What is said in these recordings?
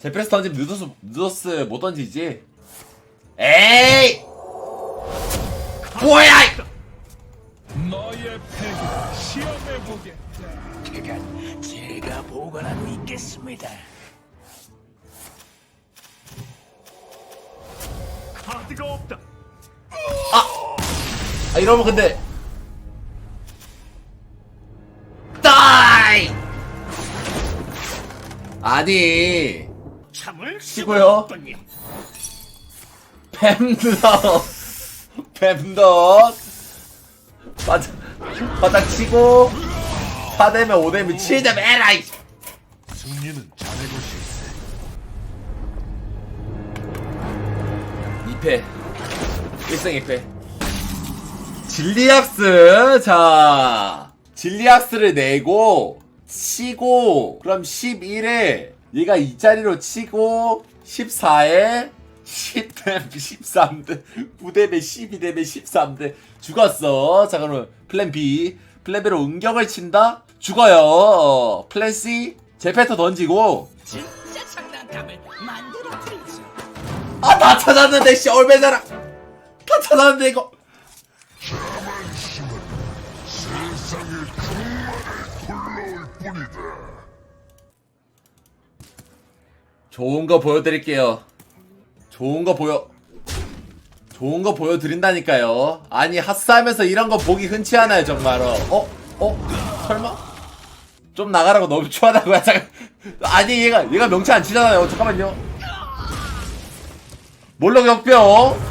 제프레스 던지면 누더스, 누더스 못 던지지? 에이! 뭐야! 이- 너의 패기를 시험해보게 그간 제가 보관하고 있겠습니다. 카드가 없다 아, 이러면 근데. 다이! 아니. 참을 없군요. 뱀더. 뱀더. 바닥, 바닥 치고. 4대면 5대면 7대면 에라이! 승리는 자네 것이 2패 1승 2패 진리학스 자 진리학스를 내고 치고 그럼 11에 얘가 이 자리로 치고 14에 10대 13대 9대배 12대배 13대 죽었어. 자 그러면 플랜 B. 플랜 B로 응격을 친다? 죽어요. 플랜 C. 제페터 던지고. 진짜 장난감을 만들어 드리죠. 아 다 찾았는데 씨. 얼매자라 다 찾았는데 이거 좋은 거 보여드릴게요 좋은 거 보여 좋은 거 보여드린다니까요 아니 핫싸하면서 이런 거 보기 흔치 않아요 정말로 어? 어? 설마? 좀 나가라고 너무 추하다고요 잠깐 아니 얘가 얘가 명치 안 치잖아요 잠깐만요 몰록 역병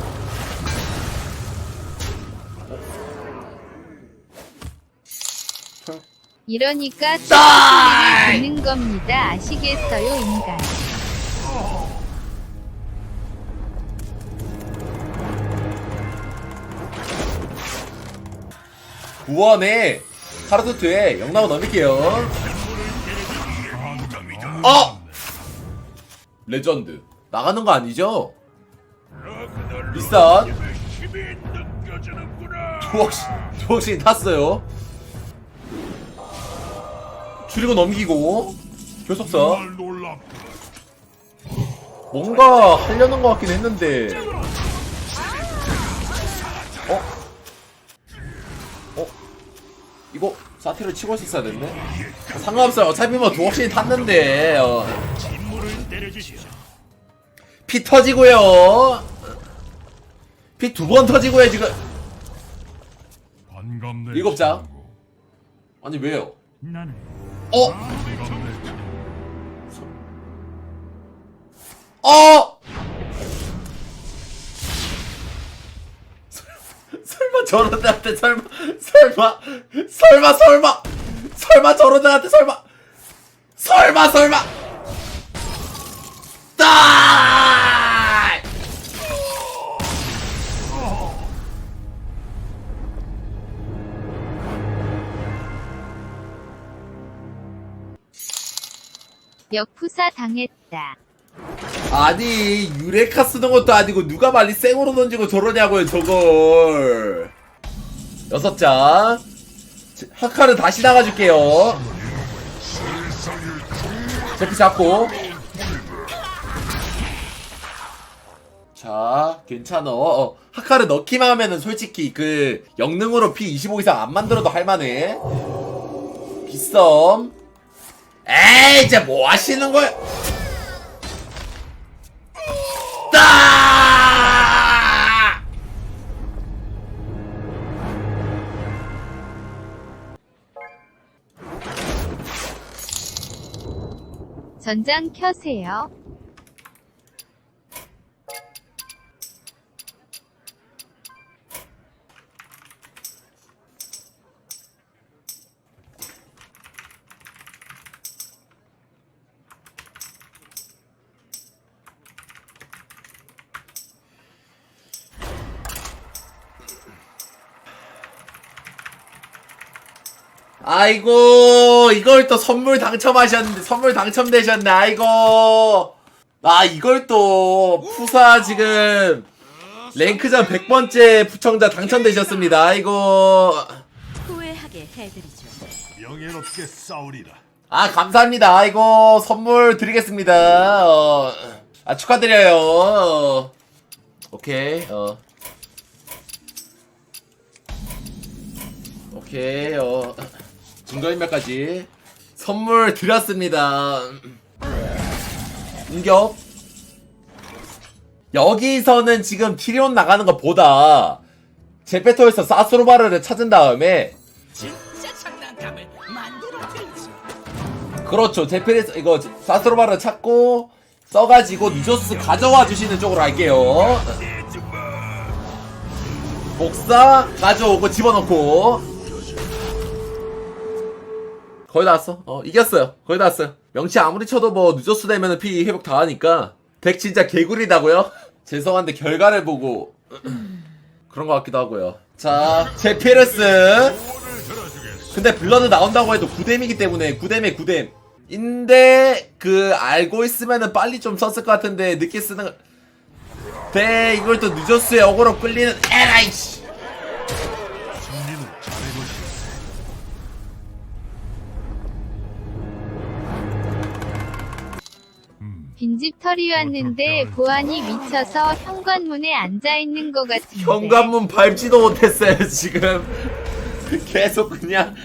이러니까! 소리를 듣는 겁니다. 아시겠어요, 인간? 구원에 카르투트에 영나고 넘길게요. 어! 레전드. 나가는 거 아니죠? 느껴지는구나 조옥신 조옥신 탔어요. 줄이고 넘기고 교속사 뭔가 하려는 것 같긴 했는데 어? 어? 이거 사티를 치고 있었어야 됐네 상관없어요 어차피 뭐 조옥신이 탔는데 어. 피 터지고요 피 두 번 터지고요 지금 일곱 장. 아니 왜요? 어? 어! 설마 저런 애한테 설마 설마 설마 설마 설마 저런 애한테 설마 설마 설마 따 역푸사 당했다. 아니 유레카 쓰는 것도 아니고 누가 말리 생으로 던지고 저러냐고요 저걸. 여섯 장. 하카는 다시 나가줄게요. 제피 잡고. 자 괜찮어 어, 하카를 넣기만 하면은 솔직히 그 영능으로 피25 이상 안 만들어도 할만해. 비썸. 에이 이제 뭐 하시는 거야 전장 켜세요. 아이고 이걸 또 선물 당첨하셨는데 선물 당첨되셨네 아이고. 아 이걸 또 푸사 지금 랭크전 100번째 부청자 당첨되셨습니다 아이고. 후회하게 해드리죠. 명예롭게 싸우리라. 아 감사합니다 이거 선물 드리겠습니다. 어, 아 축하드려요. 어, 오케이 어. 오케이 어 증거인멸까지 선물 드렸습니다 공격 여기서는 지금 티리온 나가는 것보다 제페토에서 사스로바르를 찾은 다음에 진짜 장난감을 만들어 드리죠. 그렇죠. 제페레스 이거 사스로바를 찾고 써가지고 니조스 가져와 주시는 쪽으로 할게요. 복사 가져오고 집어넣고 거의 다 왔어. 어 이겼어요. 거의 다 왔어요. 명치 아무리 쳐도 뭐 니조스 되면 피 회복 다 하니까 덱 진짜 개구리다고요? 죄송한데 결과를 보고 그런 것 같기도 하고요. 자 제페레스 근데 블러드 나온다고 해도 9뎀이기 때문에 9뎀에 9뎀. 인데 그 알고 있으면은 빨리 좀 썼을 것 같은데 늦게 쓰는 거. 대 이걸 또 늦었어요. 어그로 끌리는 에라이 씨. 빈집 털이 왔는데 보안이 미쳐서 현관문에 앉아 있는 것 같은데. 현관문 밟지도 못했어요 지금. 계속 그냥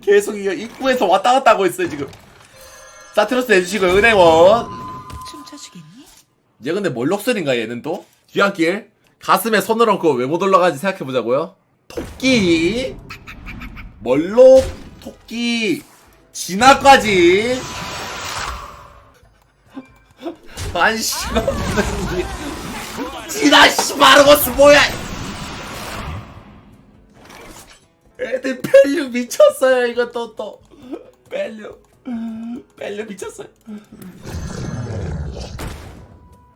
계속 이거 입구에서 왔다 갔다 하고 있어요 지금. 사트로스 해주시고 은행원. 춤춰주겠니? 얘 근데 몰록설인가 얘는 또? 뒤안길 가슴에 손을 얹고 왜 못 올라가는지 생각해보자고요 토끼 멀록 토끼 진화까지 안씨가 없는 진화 씨 마르고스 뭐야? 애들 밸류 미쳤어요 이거 또또. 밸류. 밸류 미쳤어요.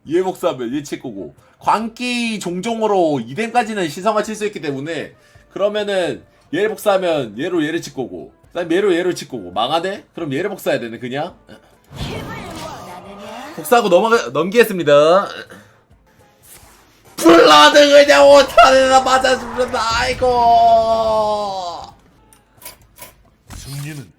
얘 복사하면 얘 체코고 광기 종종으로 2뎀까지는 시성화 칠 수 있기 때문에 그러면은 얘를 복사하면 얘로 얘를 칠 거고 그다음 얘로 얘를 칠 거고 망하네? 그럼 얘를 복사해야 되네 그냥 복사하고 넘어가 넘기겠습니다 블러드 그냥 오타내나 맞아 죽는다 아이고 승리는.